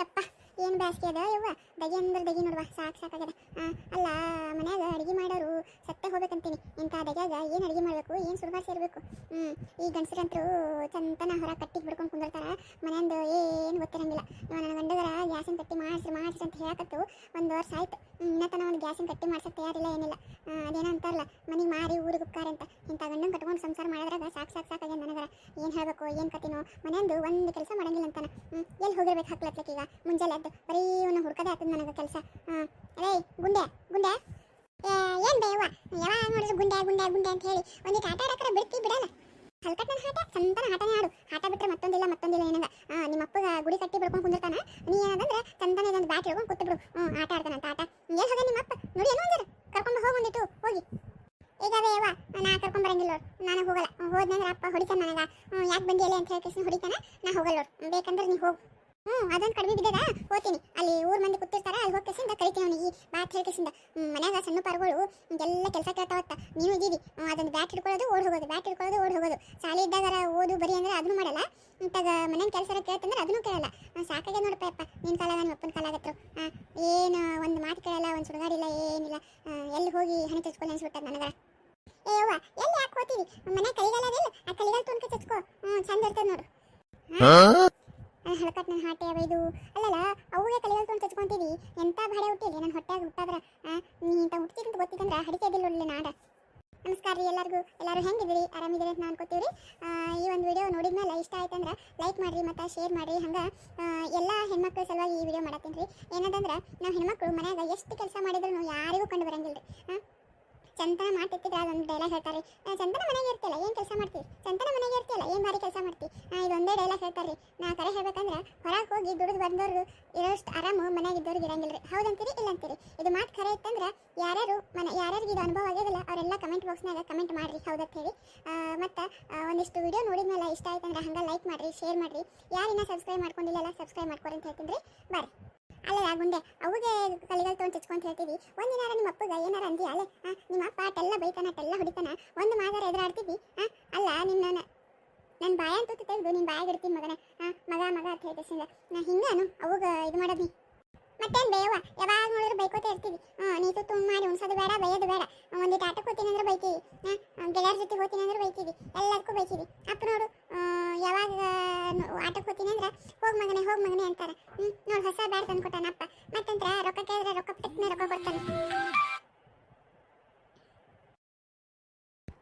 ಯಪ್ಪ, ಏನು ಬ್ಯಾಸ್ಗೆ ಅದ? ಯವ್ವ, ದಗಿ ಅಂದ್ರೆ ದಗಿ ನೋಡುವ, ಸಾಕು ಸಾಕಾಗ್ಯದ. ಅಲ್ಲ, ಮನ್ಯಾಗ ಅಡುಗೆ ಮಾಡೋರು ಸತ್ತೆ ಹೋಗ್ಬೇಕಂತೀನಿ. ಇಂಥ ದಗ್ಯಾಗ ಏನು ಅಡುಗೆ ಮಾಡಬೇಕು, ಏನು ಸುಡುಗಾರ ಸೇರಬೇಕು ಹ್ಞೂ ಈ ಗಂಡಸರಂತರೂ ಚಂತನ ಹೊರ ಕಟ್ಟಿಗೆ ಬಿಡ್ಕೊಂಡು ಕುಂದಿರ್ತಾರ. ಮನೆಯಿಂದ ಏನು ಗೊತ್ತಿರಂಗಿಲ್ಲ. ನನ್ನ ಗಂಡಗರ ಗ್ಯಾಸಿನ ಕಟ್ಟಿ ಮಾಡಿಸ್ರಿ ಮಾಡಿಸ್ರಿ ಅಂತ ಹೇಳಕತ್ತು ಒಂದು ವರ್ಷ ಆಯ್ತು. ಇನ್ನತನ ಒಂದು ಗ್ಯಾಸಿನ ಕಟ್ಟಿ ಮಾಡ್ಸಕ್ಕೆ ತಯಾರಿಲ್ಲ, ಏನಿಲ್ಲ. ಅದೇನಂತಾರಲ್ಲ ಮನೆಗೆ ಮಾರಿ ಊರಿಗೆ ಉಪ್ಕಾರ ಅಂತ. ಇಂಥ ಗಂಡನ ಕಟ್ಕೊಂಡು ಸಂಸಾರ ಮಾಡಿದ್ರಾಗ ಸಾಕು ಸಾಕು ಸಾಕಾಗ್ಯದ ನನಗರ. ಏನು ಹೇಳಬೇಕು, ಏನು ಕತ್ತಿನೋ ಮನೆಯಂದು ಒಂದು ಕೆಲಸ ಮಾಡಂಗಿಲ್ಲ ಅಂತಾನೆ. ಎಲ್ಲಿ ಹೋಗಿರ್ಬೇಕು ಹಾಕ್ಲತ್ಲಕ್ ಈಗ? ಮುಂಜಾನೆ ಅದು ಬರೀ ಇವನು ಹುಡ್ಕದೆ ಆಗ್ತದೆ ನನಗೆ ಕೆಲಸ. ಅದೇ ಗುಂಡೆ ಗುಂಡೆ ಏನು ಬೇವ ಯಾವಾಗ ನೋಡಿದ್ರು ಗುಂಡೆ ಗುಂಡೆ ಗುಂಡೆ ಅಂತ ಹೇಳಿ. ಒಂದಿಟ್ಟು ಆಟ ಬಿಡ್ತೀವಿ ಬಿಡ್ತಿ, ಬಿಡಲ್ಲ. ಹಲ್ಕಟ್ಟನ ಆಟ ಚಂದನ ಆಟನೇ ಆಡು ಆಟ ಬಿಟ್ರೆ ಮತ್ತೊಂದಿಲ್ಲ ಮತ್ತೊಂದಿಲ್ಲ ಏನಂಗ ನಿಮ್ಮ ಅಪ್ಪಗ ಗುಡಿ ಕಟ್ಟಿ ಬಿಡ್ಕೊಂಡು ಕುಂದಿರ್ತಾನ? ನೀ ಏನಂದ್ರೆ ಚಂದನ ಇದೊಂದು ಬ್ಯಾಟ್ ಹಿಡ್ಕೊಂಡು ಕೂತು ಬಿಡು ಹ್ಞೂ ಆಟ ಆಡ್ತಾನಂತ ಆಟ. ಏನು ಹೋಗ ನಿಮ್ಮ ಅಪ್ಪ ನೋಡಿ ಏನೋ ಒಂದಿರು ಕರ್ಕೊಂಡು ಹೋಗಿ ಬಂದಿಟ್ಟು ಹೋಗಿ. ಈಗ ಬೇವ ನಾ ಕರ್ಕೊಂಡು ಬರಂಗಿಲ್ಲ ನಾನು ಹೋಗಲ್ಲ. ಹೋದ್ನಂದ್ರೆ ಅಪ್ಪ ಹೊಡಿತಾನ ನನಗ ಯಾಕೆ ಬಂದಿಲ್ಲ ಅಂತ ಹೇಳಿ ಕೃಷ್ಣ ಹೊಡಿತಾನ. ನಾ ಹೋಗಲ್ಲ ಬೇಕಂದ್ರೆ ನೀ ಹೋಗು. ಹ್ಞೂ ಅದೊಂದು ಕಡಿಮೆ ಬಿದ್ದದ? ಹೋಗ್ತೀನಿ ಅಲ್ಲಿ ಊರ್ ಮಂದಿ ಕೂತಿರ್ತಾರ ಅಲ್ಲಿ ಹೋಗಿ ಕಸಿಂದ ಕರಿತೀನಿ ಅವನಿಗೆ. ಬಾತ್ ಹೇಳಿ ಮನ್ಯಾಗ ಸಣ್ಣ ಪರಗಳು ಎಲ್ಲ ಕೆಲಸ ಕೇಳ್ತಾವತ್ತ. ನೀನು ಇದ್ದೀವಿ ಹ್ಮ್, ಅದೊಂದು ಬ್ಯಾಟ್ ಹಿಡ್ಕೊಳ್ಳೋದು ಓಡ್ ಹೋಗೋದು. ಬ್ಯಾಟ್ ಹಿಡ್ಕೊಳ್ಳೋದು ಓಡ್ ಹೋಗೋದು. ಶಾಲೆ ಇದ್ದಾಗ ಓದು ಬರಿ ಅಂದ್ರೆ ಅದನ್ನು ಮಾಡಲ್ಲ. ಇಂತಾಗ ಮನೆಯ ಕೆಲಸ ಕೇಳ್ತಂದ್ರೆ ಅದನ್ನು ಕೇಳಲ್ಲ. ಸಾಕಾಗೆ ನೋಡಪ್ಪ ಕಾಲ ನಿನ್ನ ಕಾಲಾಗ ನಿಮ್ಮ ಅಪ್ಪನ ಕಾಲಾಗತ್ರು ಏನು ಒಂದು ಮಾತು ಕೇಳಲ್ಲ ಒಂದು ಸುಡುಗಾಡಿಲ್ಲ ಏನಿಲ್ಲ. ಎಲ್ಲಿ ಹೋಗಿ ಹಣ ಚಚ್ಕೊಂಡು ಅನ್ಸ್ಬಿಟ್ಟದ ನನಗ ಏ ಅವ್ವ ಎಲ್ಲಿ ಯಾಕೆ ಹೋಗ್ತೀವಿ? ಮನೆ ಕಲಿಗಾಲ ಅದಿಲ್ಲ. ಆ ಕಲಿಗಾಲ ತುಣ್ಕ ಚಚ್ಕೋ ಹ್ಞೂ ಚಂದ ಇರ್ತದೆ ನೋಡು. ಹಳಕಟ್ ನನ್ನ ಹಾಟೆ ಇದು. ಅಲ್ಲಲ್ಲ ಅವುಗೆ ತುಣ್ಕ ಚಚ್ಕೊಂತೀವಿ. ಎಂತ ಭಾಡೆ ಹುಟ್ಟಿಲ್ಲ ನನ್ನ ಹೊಟ್ಟೆಯಾಗ ಹುಟ್ಟಾದ್ರ? ನೀ ಇಂಥ ಹುಟ್ಟಿದಂತ ಗೊತ್ತಿತ್ತಂದ್ರೆ ಹಡಿಕೆ ಅದಿಲ್ಲ ಒಳ್ಳೆ ನಾಡ. ನಮಸ್ಕಾರ ರೀ ಎಲ್ಲರಿಗೂ. ಎಲ್ಲರೂ ಹೆಂಗಿದ್ದೀರಿ? ಆರಾಮಿದ್ದೀರಿ ಅಂತ ನಾನು ಅನ್ಕೋತೀವಿ ಈ ಒಂದು ವಿಡಿಯೋ ನೋಡಿದ್ಮೇಲೆ ಇಷ್ಟ ಆಯ್ತಂದ್ರೆ ಲೈಕ್ ಮಾಡಿರಿ ಮತ್ತು ಶೇರ್ ಮಾಡಿರಿ. ಹಂಗೆ ಎಲ್ಲ ಹೆಣ್ಮಕ್ಳ ಸಲುವಾಗಿ ಈ ವಿಡಿಯೋ ಮಾಡತ್ತೀನಿ ರೀ ಏನದಂದ್ರೆ ನಾವು ಹೆಣ್ಮಕ್ಳು ಮನ್ಯಾಗ ಎಷ್ಟು ಕೆಲಸ ಮಾಡಿದ್ರು ಯಾರಿಗೂ ಕಂಡು ಬರಂಗಿಲ್ಲ ರೀ ಚಂತನ ಮಾಡ್ತಿರ್ತಿದ್ರೆ ಅದೊಂದು ಡೈಲಾಗ್ ಹೇಳ್ತಾರೆ. ಆ, ಚಂತನ ಮನೆಗೆ ಇರ್ತಿಲ್ಲ ಏನು ಕೆಲಸ ಮಾಡ್ತೀವಿ ಚಂದನ ಮನೆಗೆ ಇರ್ತಿಲ್ಲ ಏನು ಭಾರಿ ಕೆಲಸ ಮಾಡ್ತೀವಿ ಇದೊಂದೇ ಡೈಲಾಗ್ ಹೇಳ್ತಾರೆ. ನಾ ಕರೆ ಹೇಳ್ಬೇಕಂದ್ರೆ ಹೊರಗೆ ಹೋಗಿ ದುಡಿದು ಬಂದವರು ಇರೋಷ್ಟು ಆರಾಮು ಮನೆಗೆ ಇದ್ದವ್ರಿಗೆ ಇರಂಗಿಲ್ಲ ರೀ ಹೌದಂತೀರಿ ಇಲ್ಲ ಅಂತೀರಿ ಇದು ಮಾತು ಖರೆ ಇತ್ತಂದ್ರೆ ಯಾರ್ಯಾರು ಮನೆ ಯಾರ್ಯಾರಿಗೆ ಇದು ಅನುಭವ ಆಗಿದಿಲ್ಲ ಅವರೆಲ್ಲ ಕಮೆಂಟ್ ಬಾಕ್ಸ್ನಾಗ ಕಮೆಂಟ್ ಮಾಡಿರಿ ಹೌದತ್ ಹೇಳಿ. ಮತ್ತು ಒಂದಿಷ್ಟು ವಿಡಿಯೋ ನೋಡಿದ್ಮೇಲೆ ಇಷ್ಟ ಆಯ್ತಂದ್ರೆ ಹಂಗೆ ಲೈಕ್ ಮಾಡಿರಿ ಶೇರ್ ಮಾಡಿರಿ. ಯಾರಿನ್ನ ಸಬ್ಸ್ಕ್ರೈಬ್ ಮಾಡ್ಕೊಂಡಿಲ್ಲ ಸಬ್ಸ್ಕ್ರೈಬ್ ಮಾಡ್ಕೊರಿ ಅಂತ ಹೇಳ್ತೀನಿ ರೀ ಗುಂಡೆ, ಅವುಗೆ ಕಲಿಗಳು ತೊಗೊಂಡು ಚಚ್ಕೊಂತ ಹೇಳ್ತೀವಿ ಒಂದಿನಾರ ನಿಮ್ಮ ಅಪ್ಪಗ ಏನಾರ ಅಂದಿ ಅಲ್ಲೇ ನಿಮ್ಮ ಅಪ್ಪ ಅಟೆಲ್ಲ ಬೈತಾನ ಅಟೆಲ್ಲ ಹೊಡಿತಾನ, ಒಂದು ಮಾದಾರ ಎದುರಾಡ್ತೀವಿ ಅಲ್ಲ, ನಿನ್ನ ನನ್ನ ಬಾಯ ಅಂತ ತೆಗೆದು ನಿನ್ನ ಬಾಯಾಗ ಇಡ್ತೀನಿ ಮಗನ ಮಗ ಮಗ ಅಂತ ಹೇಳ್ತಿಸಿಂದ ನಾ ಹಿಂಗಾನು ಅವಾಗ ಇದು ಮಾಡೋದಿ ಮತ್ತೇನು ಬೇವ ಯಾವಾಗ ನೋಡಿದ್ರೆ ಬೈಕೋತ ಇರ್ತೀವಿ ಹಾಂ ನೀ ತುತ್ತು ಮಾಡಿ ಉಣ್ಸೋದು ಬೇಡ, ಬೈಯೋದು ಬೇಡ ಒಂದಿಟ್ಟು ಆಟಕ್ಕೆ ಹೋಗ್ತೀನಿ ಅಂದ್ರೆ ಬೈತೀವಿ ಹಾಂ ಗೆಳೆಯರ ಜೊತೆ ಹೋಗ್ತೀನಿ ಅಂದ್ರೆ ಬೈತೀವಿ, ಎಲ್ಲದಕ್ಕೂ ಬೈತೀವಿ. ಅಪ್ಪ ನೋಡು ಯಾವಾಗ ಆಟಕ್ಕೆ ಹೋಗ್ತೀನಿ ಅಂದ್ರೆ, ಹೋಗ್ ಮಗನೇ ಹೋಗ್ ಮಗನೇ ಅಂತಾರೆ. ಹ್ಞೂ ನೋಡಿ, ಹೊಸ ಬ್ಯಾಟ್ ತಂದು ಕೊಟ್ಟಾನ ಮತ್ತಂದ್ರೆ, ರೊಕ್ಕ ಕೇಳಿದ್ರೆ ರೊಕ್ಕ ಪಟ್ಟಕ್ಕೆ ರೊಕ್ಕ ಕೊಡ್ತಾನೆ.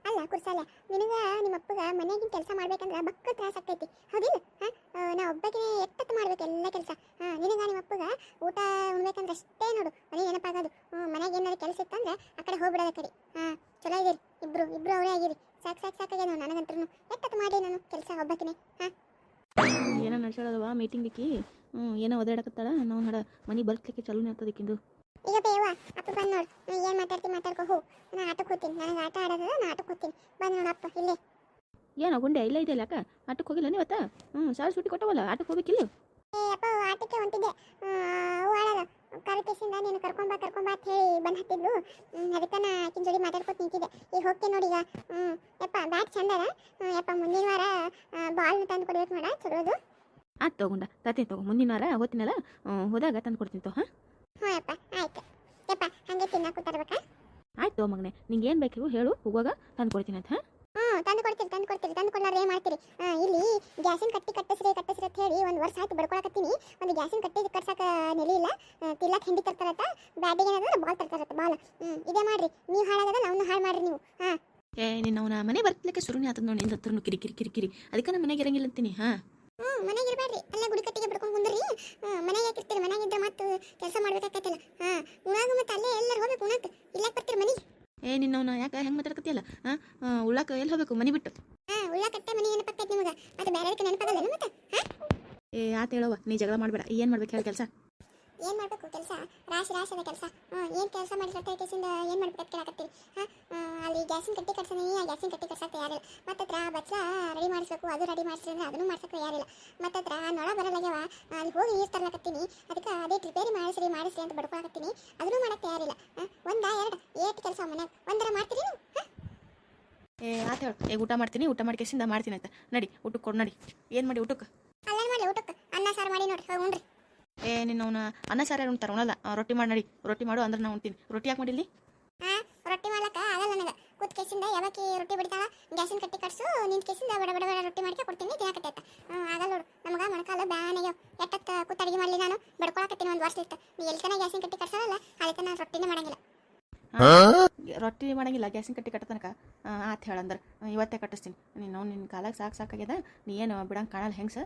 ಅಲ್ಲ ಕುರ್ಸಾಲೆ ನಿನಗ, ನಿಮ್ಮ ಅಪ್ಪಗ ಮನೆಗಿನ ಕೆಲಸ ಮಾಡ್ಬೇಕಂದ್ರೆ ಬಕ್ಕ ತ್ರಾಸ ಆಗ್ತೈತಿ. ಹೌದಿಲ್ಲ? ಹಾಂ? ನಾ ಒಬ್ಬಕಿನೇ ಎತ್ತತ್ತು ಮಾಡ್ಬೇಕು ಎಲ್ಲ ಕೆಲಸ. ಹಾಂ, ನಿನಗ, ನಿಮ್ಮ ಅಪ್ಪಗ ಊಟ ಉಣ್ಬೇಕಂದ್ರೆ ಅಷ್ಟೇ ನೋಡು ಮನೆ ನೆನಪಾಗೋದು ಹ್ಞೂ ಮನೆಗೆ ಏನಾದ್ರು ಕೆಲಸ ಇತ್ತಂದ್ರೆ ಆ ಕಡೆ ಹೋಗ್ಬಿಡೋದ ಕಡೆ ಹಾಂ ಚಲೋ ಇದೀರಿ ಇಬ್ರು ಇಬ್ರು ಅವರೇ ಆಗಿರಿ ಸಾಕು ಸಾಕು ಸಾಕಾಗ್ಯದ ನನಗಂತ್ರು ಎಷ್ಟತ್ತು ಮಾಡಿ ನಾನು ಕೆಲಸ ಒಬ್ಬಕಿನೇ ಹಾಂ. ಏನೋ ಮೀಟಿಂಗ್ ಇಕ್ಕಿ ಹ್ಞೂ ಏನೋ ಒದಾಡಕತ್ತಾಳ ನಾವು ನಡ ಮನೆ ಬರ್ಸ್ಲಿಕ್ಕೆ ಚಲೋ ಆಗ್ತದಕ್ಕಿಂದು ಈಗ ಬೇವ ಅಪ್ಪ ಬಂದ್ ನೋಡು. ಏನು ಮಾತಾಡ್ತಿ ಮಾತಾಡ್ಕೊ ಹೋ. ನಾನು ಆಟಕ್ಕೆ ಹೋಗ್ತೀನಿ ನನಗೆ ಆಟ ಆಡೋದು ನಾನು ಆಟಕ್ಕೆ ಹೋಗ್ತೀನಿ ಬಂದ್ ಅಪ್ಪ ಇಲ್ಲೇ. ಏನೋ ಗುಂಡೆ ಇಲ್ಲ ಇದೆಯಲ್ಲ ಅಕ್ಕ? ಆಟಕ್ಕೆ ಹೋಗಿಲ್ಲ ನೀವತ್ತ ಹ್ಞೂ ಸಾಲ ಸುಟ್ಟಿ ಕೊಟ್ಟವಲ್ಲ ಆಟಕ್ಕೆ ಹೋಗ್ಬೇಕಿಲ್ಲ ಏ ಅಪ್ಪ ಆಟಕ್ಕೆ ಹೊಂಟಿದ್ದೆ. ಅವು ಆಡಲ್ಲ ಕರೆಕ್ಟೇಸಿಂದ ನೀನು ಕರ್ಕೊಂಬಾ ಕರ್ಕೊಂಬಾ ಅಂತ ಹೇಳಿ ಬಂದು ಹತ್ತಿದ್ಲು. ಅದಕ್ಕೆ ನಾ ಆಕಿನ ಜೋಡಿ ಮಾತಾಡ್ಕೊತ ನಿಂತಿದ್ದೆ. ಈಗ ಹೋಗ್ತೀನಿ ನೋಡಿ ಈಗ. ಹ್ಞೂ ಯಪ್ಪ ಬ್ಯಾಟ್ ಚಂದ ಅದ? ಯಪ್ಪ ಮುಂದಿನ ವಾರ ಬಾಲ್ನ ತಂದು ಕೊಡ್ಬೇಕು ನೋಡ ಚಲೋದು. ಆಯ್ತು ತಗೊಂಡ ತರ್ತೀನಿ ತಗೋ ಮುಂದಿನ ವಾರ ಹೋಗ್ತಿನಲ್ಲ ಹ್ಞೂ, ಹೋದಾಗ ತಂದು ಕೊಡ್ತೀನಿ ತೋ ಹಾಂ? ಹ್ಞೂ ಯಪ್ಪ ಆಯ್ತು. ಯಪ್ಪ ಹಂಗೆ ತಿನ್ನಕ್ಕೆ ತರ್ಬೇಕಾ ಆಯ್ತು ತಗೋ ಮಗನೆ ನಿಂಗೆ ಏನು ಬೇಕು ಹೇಳು ಹೋಗುವಾಗ ತಂದು ಕೊಡ್ತೀನಿ ಅಂತ ಹಾಂ? ತಂದು ಕೊಡ್ತೀರಿ ತಂದು ಕೊಡ್ತೀರಿ ತಂದು ಕೊಡ್ಲಾರ ಏನು ಮಾಡ್ತೀರಿ? ಇಲ್ಲಿ ಗ್ಯಾಸಿನ ಕಟ್ಟಿ ಕಟ್ಟಿಸ್ರಿ ಕಟ್ಟಿಸ್ರಿ ಅಂತ ಹೇಳಿ ಒಂದು ವರ್ಷ ಆಯ್ತು ಬಡ್ಕೊಳಕತ್ತೀನಿ. ಒಂದು ಗ್ಯಾಸಿನ ಕಟ್ಟಿ ಕಟ್ಸಕ್ಕೆ ನೆಲೆ ಇಲ್ಲ ತಿಲ್ಲಕ್ಕೆ ಹಿಂಡಿ ತರ್ತಾರತ್ತ ಬ್ಯಾಟಿಗೆ ಏನದ ಬಾಲ್ ತರ್ತಾರತ್ತ ಬಾಲ್ ಹ್ಞೂ ಇದೇ ಮಾಡ್ರಿ ನೀವು ಹಾಳಾಗದ ನಾವು ಹಾಳು ಮಾಡ್ರಿ ನೀವು ಹಾಂ? ಏ ನಿನ್ನ ಅವನ ಮನೆ ಬರ್ತಲಿಕ್ಕೆ ಶುರುನೇ ಆತದ ನೋಡಿ ನಿಂದ ಹತ್ರನು ಕಿರಿ ಕಿರಿ ಕಿರಿ ಕಿರಿ. ಅದಕ್ಕೆ ನಮ್ಮ ಮನೆಗೆ ಇರಂಗಿಲ್ಲ ಅಂತೀನಿ ಹಾ? ಹ್ಞೂ ಮನೆಗೆ ಇರಬೇಡ್ರಿ ಅಲ್ಲೇ ಗುಡಿ ಕಟ್ಟಿಗೆ ಬಿಡ್ಕೊಂಡು ಕುಂದ್ರಿ ಮನೆಗೆ ಯಾಕಿರ್ತೀರಿ ಮನೆಗೆ ಇದ್ದ ಮತ್ತೆ ಕೆಲಸ ಮಾಡ್ಬೇಕಾಗತ್ತಲ್ಲ. ಹಾಂ ಉಣಾಗ ಮತ್ತೆ ಅಲ್ಲೇ ಎಲ್ಲರೂ ಹೋಗ್ಬೇಕು ಉಣಾಕ. ಇಲ್ಲಕ್ಕೆ ಬರ್ತೀರಿ ಮನೆಗೆ ಏ ನಿನ್ನವನ ಯಾಕೆ ಹೆಂಗೆ ಮಾತಾಡ್ಕತ್ತಿಯಲ್ಲ ಹಾಂ? ಉಳ್ಳಾಕ ಎಲ್ಲಿ ಹೋಗ್ಬೇಕು? ಮನೆ ಬಿಟ್ಟು. ಹಾಂ ಉಳ್ಳಾಕಟ್ಟೆ ಮನೆ ನೆನಪಾಕೈತಿ ನಿಮಗೆ. ಮತ್ತೆ ಬೇರೆ ನೆನಪಾಗಲ್ಲ ಮತ್ತೆ? ಹಾಂ? ಏ ಆತ ಹೇಳವ್ವ ನೀ ಜಗಳ ಮಾಡಬೇಡ. ಏನು ಮಾಡ್ಬೇಕು ಹೇಳಿ ಕೆಲಸ? ಏನ್ ಮಾಡ್ಬೇಕು ಕೆಲಸ? ರಾಶಿ ರಾಶಿ ಅದ ಕೆಲಸ. ಏನು ಕೆಲಸ ಮಾಡಿರ್ತಾರೆ ಕೇಸಿಂದ ಏನ್ ಮಾಡ್ಬೇಕು ಕೇಳಕತ್ತೀರಿ? ಹಾಂ ಅಲ್ಲಿ ಗ್ಯಾಸಿನ ಕಟ್ಟಿ ಕಟ್ಸೋಣ ಆ ಗ್ಯಾಸಿನ ಕಟ್ಟಿ ಕಟ್ಸಕ್ಕೆ ಮತ್ತೆ ಮತ್ತತ್ರ ಬಚ್ಚಲ ರೆಡಿ ಮಾಡಿಸ್ಬೇಕು ಅದು ರೆಡಿ ಮಾಡಿಸ್ರಿ ಅಂದ್ರೆ ಅದನ್ನು ಮಾಡ್ಸಕ್ಕೆ ತಯಾರಿಲ್ಲ. ಮತ್ತತ್ರ ನೊಳ ಬರಲಾಗ್ಯವ ಅಲ್ಲಿ ಹೋಗಿ ನೀರು ತರ್ಲಾಕತ್ತೀನಿ. ಅದಕ್ಕೆ ಅದೇ ರಿಪೇರಿ ಮಾಡಿಸ್ರಿ ಮಾಡಿಸ್ರಿ ಅಂತ ಬಡ್ಕೊಳಕತ್ತೀನಿ. ಅದನ್ನು ಮಾಡಕ್ಕೆ ಯಾರಿಲ್ಲ ಒಂದ ಎರಡು ಏಟ್ ಕೆಲಸ ಮನ್ಯಾಗ ಒಂದರ ಮಾಡ್ತೀರಿ ನೀವು? ಏ ಆತ ಹೇಳು. ಏ ಊಟ ಮಾಡ್ತೀನಿ ಊಟ ಮಾಡಿ ಕೆಸಿಂದ ಮಾಡ್ತೀನಿ ಅಂತ. ನಡಿ ಊಟಕ್ಕೆ ಕೊಡು ನಡಿ. ಏನು ಮಾಡಿ ಊಟಕ್ಕೆ ಅಲ್ಲೇನು ಮಾಡಿ ಊಟಕ್ಕೆ ಅನ್ನ ಸಾರು ಮಾಡಿ ನೋಡಿ ಹೋಗಿ ಉಣ್ರಿ. ಏ ನಿನ್ನ ಅವನ ಅನ್ನ ಸಾರ ಉಣ್ತಾರ? ಉಣಲ್ಲ. ರೊಟ್ಟಿ ಮಾಡಿ ನಡಿ. ರೊಟ್ಟಿ ಮಾಡು ಅಂದ್ರೆ ನಾ ಉಣ್ತೀನಿ. ರೊಟ್ಟಿ ಯಾಕೆ ಮಾಡಿಲ್ಲಿ ರೊಟ್ಟಿ ಮಾಡ್ಲಕ್ಕ ಆಗಲ್ಲ ನನಗೆ. ಕೂತ್ ಕೇಸಿಂದ ಯಾವಕ್ಕಿ ರೊಟ್ಟಿ ಬಿಡ್ತಾಳ? ಗ್ಯಾಸಿನ ಕಟ್ಟಿ ಕಟ್ಸು ನಿನ್ ಕೇಸಿಂದ ಬಡ ಬಡ ಬಡ ರೊಟ್ಟಿ ಮಾಡ್ಕೆ ಕೊಡ್ತೀನಿ. ತಿನ್ನಕತ್ತೈತ ಆಗಲ್ಲ ನೋಡು. ನಮಗ ಮೊಣಕಾಲು ಬ್ಯಾನಾಗ್ಯಾವ ಎಟ್ಟತ್ತ ಕೂತ್ ಅಡಿಗೆ ಮಾಡ್ಲಿ ನಾನು? ಬಡ್ಕೊಳಕತ್ತೀನಿ ಒಂದು ವರ್ಷ ಇತ್ತು. ನೀ ಎಲ್ಲಿ ತನ ಗ್ಯಾಸಿನ ಕಟ್ಟಿ ಕಟ್ಸಲ್ಲ ಅಲ್ಲಿ ತನ ರೊಟ್ಟಿನೇ ಮಾಡಂಗಿಲ್ಲ. ರೊಟ್ಟಿ ಮಾಡಂಗಿಲ್ಲ, ಗ್ಯಾಸಿನ ಕಟ್ಟಿ ಕಟ್ಟತನಕ ಆತ್ ಹೇಳಂದ್ರೆ ಇವತ್ತೇ ಕಟ್ಟಿಸ್ತೀನಿ. ನೀನು ನಿನ್ನ ಕಾಲಾಗ ಸಾಕು ಸಾಕಾಗ್ಯದ, ನೀ ಏನು ಬಿಡಂಗೆ ಕಾಣಲ್ಲ ಹೆಂಗ್ಸ?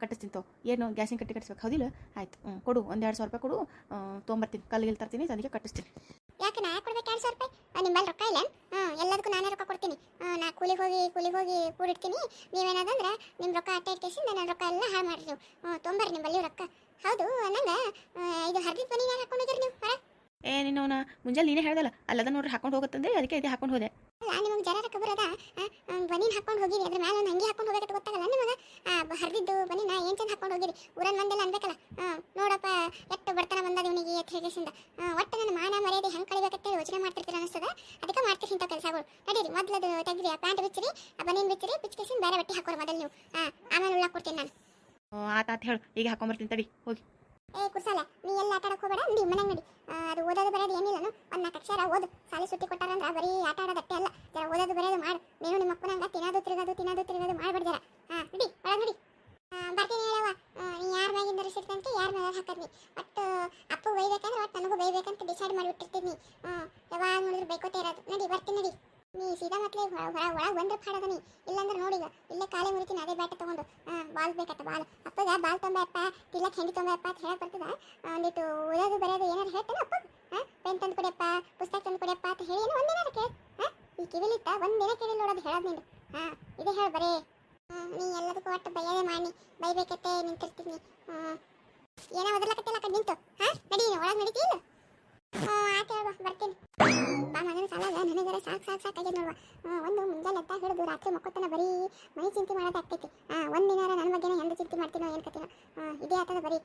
ಕಟ್ಟಿಸ್ತೀನಿ ತೋ. ಏನು, ಗ್ಯಾಸಿನ ಕಟ್ಟಿ ಕಟ್ಟಿಸ್ಬೇಕು? ಹೌದಿಲ್ಲ? ಆಯ್ತು. ಕೊಡು, ಒಂದು ಎರಡು ಸಾವಿರ ರೂಪಾಯಿ ಕೊಡು. ತೊಗೊಂಬರ್ತೀನಿ ಕಲ್ಲಿಗೆ ತರ್ತೀನಿ ಅದಕ್ಕೆ ಕಟ್ಟಿಸ್ತೀನಿ. ಯಾಕೆ, ನಾ ಕೊಡ್ಬೇಕು ಎರಡು ಸಾವಿರ ರೂಪಾಯಿ? ನಿಮ್ಮಲ್ಲಿ ರೊಕ್ಕ ಇಲ್ಲ? ಎಲ್ಲದಕ್ಕೂ ನಾನೇ ರೊಕ್ಕ ಕೊಡ್ತೀನಿ. ನಾ ಕೂಲಿಗೆ ಹೋಗಿ ಕೂಲಿಗೆ ಹೋಗಿ ಕೂಡಿಡ್ತೀನಿ ನೀವೇನದಂದ್ರೆ ನಿಮ್ಮ ರೊಕ್ಕ ಅಟ್ಟೆ ಇಟ್ಟಿಸಿ ನನ್ನ ರೊಕ್ಕ ಎಲ್ಲ ಹಾಳು ಮಾಡ್ರಿ ನೀವು. ತೊಂಬರ್ರಿ ನಿಮ್ಮಲ್ಲಿ ರೊಕ್ಕ. ಹೌದು, ನಂಗೆ ಇದು ಹರಿದ ಬನ್ನಿ ಯಾರು ಹಾಕೊಂಡು ನೀವು ಹೊರ ಏ ನಿನ್ನವನ ಮುಂಜಾನೆ ನೀನೇ ಹೇಳ್ದಲ್ಲ ಅಲ್ಲದ ನೋಡ್ರಿ ಹಾಕೊಂಡು ಹೋಗುತ್ತಂದೆ ಅದಕ್ಕೆ ಇದೆ ಹಾಕೊಂಡು ಹೋದೆ. ನಿಮಗೆ ಜರ ಕಬ್ಬರ ಅದ ಬನೀನ್ ಹಾಕೊಂಡು ಹೋಗಿರಿ ಅದ್ರ ಮೇಲೆ ಒಂದು ಹಂಗೆ ಹಾಕೊಂಡು ಹೋಗಕ್ಕೆ ಗೊತ್ತಾಗಲ್ಲ ನಿಮಗೆ? ಹರಿದಿದ್ದು ಬನೀನ ಏನು ಚಂದ ಹಾಕೊಂಡು ಹೋಗಿರಿ? ಊರನ್ ಮಂದೆಲ್ಲ ಅನ್ಬೇಕಲ್ಲ. ನೋಡಪ್ಪ ಎಷ್ಟು ಬಡತನ ಬಂದದ ಇವನಿಗೆ ಎತ್ತ ಹೇಗಿಸಿಂದ? ಒಟ್ಟು ನನ್ನ ಮಾನ ಮರ್ಯಾದೆ ಹೆಂಗೆ ಕಳಿಬೇಕಂತ ಯೋಚನೆ ಮಾಡ್ತಿರ್ತೀರ ಅನಿಸ್ತದ ಅದಕ್ಕೆ ಮಾಡ್ತೀರಿ ಇಂಥ ಕೆಲಸಗಳು. ನಡೀರಿ ಮೊದಲದು ತೆಗ್ರಿ ಆ ಪ್ಯಾಂಟ್ ಬಿಚ್ಚಿರಿ ಆ ಬನೀನ್ ಬಿಚ್ಚಿರಿ ಬಿಚ್ಚಿಸಿಂದ ಬೇರೆ ಬಟ್ಟೆ ಹಾಕೋರು ಮೊದಲು ನೀವು. ಆಮೇಲೆ ಉಳ್ಳಾಕ್ ಕೊಡ್ತೀನಿ ನಾನು. ಆತ ಆತ ಹೇಳು ಈಗ ಹಾಕೊಂಬರ್ತೀನಿ ತಡಿ ಹೋಗಿ. ಏ ಕುರ್ಸಲ್ಲ ನೀ ಎಲ್ಲ ಆಟ ಆಡಕ್ಕೆ ಹೋಗಬೇಡ ನಡಿ ಮನೆಗೆ ನಡಿ. ಅದು ಓದೋದು ಬರೋದು ಏನಿಲ್ಲ ಒಂದು ನಾಲ್ಕು ಅಕ್ಷರ ಓದು. ಸಾಲಿ ಸುತ್ತಿ ಕೊಟ್ಟಾರಂದ್ರೆ ಬರೀ ಆಟ ಆಡೋದಟ್ಟೆ ಅಲ್ಲ. ಜರ ಓದೋದು ಬರೋದು ಮಾಡು. ನೀನು ನಿಮ್ಮ ಅಪ್ಪನಂಗ ತಿನ್ನೋದು, ತಿರುಗೋದು ತಿನ್ನೋದು, ತಿರುಗೋದು ಮಾಡ್ಬಿಡ್ದಾರ ಹಾಂ, ನಡಿ, ಒಳಗೆ ನಡಿ. ಬರ್ತೀನಿ ಹೇಳವ ಯಾರ ಮ್ಯಾಗಿಂದ ರಿಸಿರ್ತಂತ ಯಾರ ಮ್ಯಾಗ ಹಾಕದ್ನಿ. ಒಟ್ಟು, ಅಪ್ಪ ಒಯ್ಬೇಕಂದ್ರೆ ಒಟ್ಟು ನನಗೂ ಬೈಬೇಕಂತ ಡಿಸೈಡ್ ಮಾಡಿಬಿಟ್ಟಿರ್ತೀನಿ. ಹ್ಞೂ ಯಾವಾಗ ನೋಡಿದ್ರು ಬೈಕೋತೇ ಇರೋದು. ನೋಡಿ, ಬರ್ತೀನಿ, ನಡಿ. ನೀ ಸೀದಾ ಮತ್ತೆ ಹೊರ ಹೊರ, ಒಳಗೆ ಬಂದ್ರೆ ಪಾಡದ ನೀ. ಇಲ್ಲಾಂದ್ರೆ ನೋಡಿಗ ಇಲ್ಲೇ ಕಾಲೇ ಮುರಿತೀನಿ, ಅದೇ ಬ್ಯಾಟ್ ತಗೊಂಡು. ಬಾಲ್ ಬೇಕತ್ತ ಬಾಲ್. ಅಪ್ಪಗ ಬಾಲ್ ತೊಂಬಪ್ಪ ತಿಲ್ಲಕ್ ಹೆಂಡಿ ತೊಂಬಪ್ಪ ಅಂತ ಹೇಳಕ್ ಬರ್ತದ. ಒಂದಿಟ್ಟು ಓದೋದು ಬರೆಯೋದು ಏನಾರು ಹೇಳ್ತಾನೆ ಅಪ್ಪ ಪೆನ್ ತಂದು ಕೊಡಪ್ಪ ಪುಸ್ತಕ ತಂದು ಕೊಡಪ್ಪ ಅಂತ ಹೇಳಿ ಏನೋ ಒಂದಿನ ಕೇಳಿ ಈ ಕಿವಿಲಿತ್ತ ಒಂದಿನ ಕೇಳಿ ನೋಡೋದು ಹೇಳೋದು ನಿಂದು. ಹಾಂ ಇದೇ ಹೇಳ ಬರೇ. ನೀ ಎಲ್ಲದಕ್ಕೂ ಒಟ್ಟು ಬೈಯದೇ ಮಾಡಿ, ಬೈಬೇಕತ್ತೆ, ನಿಂತಿರ್ತೀನಿ. ಏನೋ ಒದರ್ಲಕತ್ತಿಲ್ಲ ಕಡೆ ನಿಂತು? ಹಾಂ ನಡಿ ಒಳಗೆ ನಡೀತೀನಿ ಹ್ಞೂ ಆಯ್ತು ಹೇಳ್ಬಾ ಬರ್ತೀನಿ ಬಾ ಮಗನ ಸಾಲಾಗ ನನಗರ ಸಾಕು ಸಾಕು ಸಾಕಾಗಿದೆ ನೋಡುವ ಹ್ಞೂ ಒಂದು ಮುಂಜಾನೆ ಎದ್ದ ಹಿಡಿದು ರಾತ್ರಿ ಮಕ್ಕೊತನ ಬರೀ ಮೈ ಚಿಂತೆ ಮಾಡೋದಾಗ್ತೈತಿ ಹಾಂ ಒಂದು ದಿನ ನನ್ನ ಬಗ್ಗೆನೇ ಹೆಂಗೆ ಚಿಂತೆ ಮಾಡ್ತೀನೋ, ಏನು ಕತ್ತೀನೋ ಇದೇ ಆತದ ಬರೀ.